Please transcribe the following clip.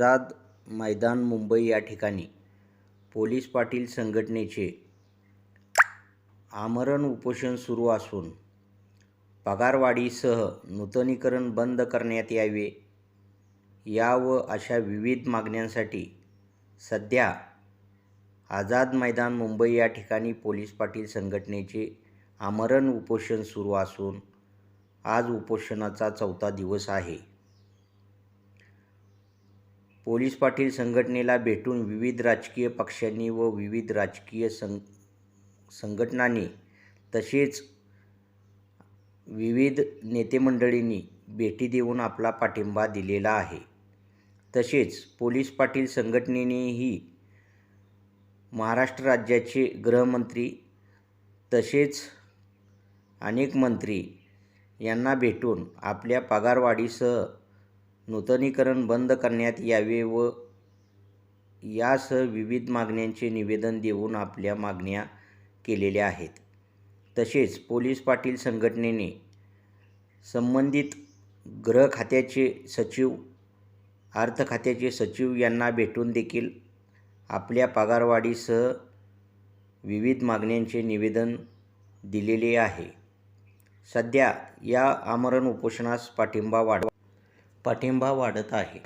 आझाद मैदान मुंबई या ठिकाणी पोलीस पाटील संघटनेचे आमरण उपोषण सुरू असून पगारवाढीसह नूतनीकरण बंद करण्यात यावे या व अशा विविध मागण्यांसाठी सध्या आझाद मैदान मुंबई या ठिकाणी पोलीस पाटील संघटनेचे आमरण उपोषण सुरू असून आज उपोषणाचा चौथा दिवस आहे. पोलीस पाटील संघटनेला भेटून विविध राजकीय पक्षांनी व विविध राजकीय सं संघटनांनी तसेच विविध नेतेमंडळींनी भेटी देऊन आपला पाठिंबा दिलेला आहे. तसेच पोलीस पाटील संघटनेनेही महाराष्ट्र राज्याचे गृहमंत्री तसेच अनेक मंत्री यांना भेटून आपल्या पगारवाढीसह नूतनीकरण बंद करण्यात यावे व यासह विविध मागण्यांचे निवेदन देऊन आपल्या मागण्या केलेल्या आहेत. तसेच पोलीस पाटील संघटनेने संबंधित गृह खात्याचे सचिव अर्थ खात्याचे सचिव यांना भेटून देखील आपल्या पगारवाढीसह विविध मागण्यांचे निवेदन दिलेले आहे. सध्या या आमरण उपोषणास पाठिंबा वाढ पाठिंबा वाढत आहे.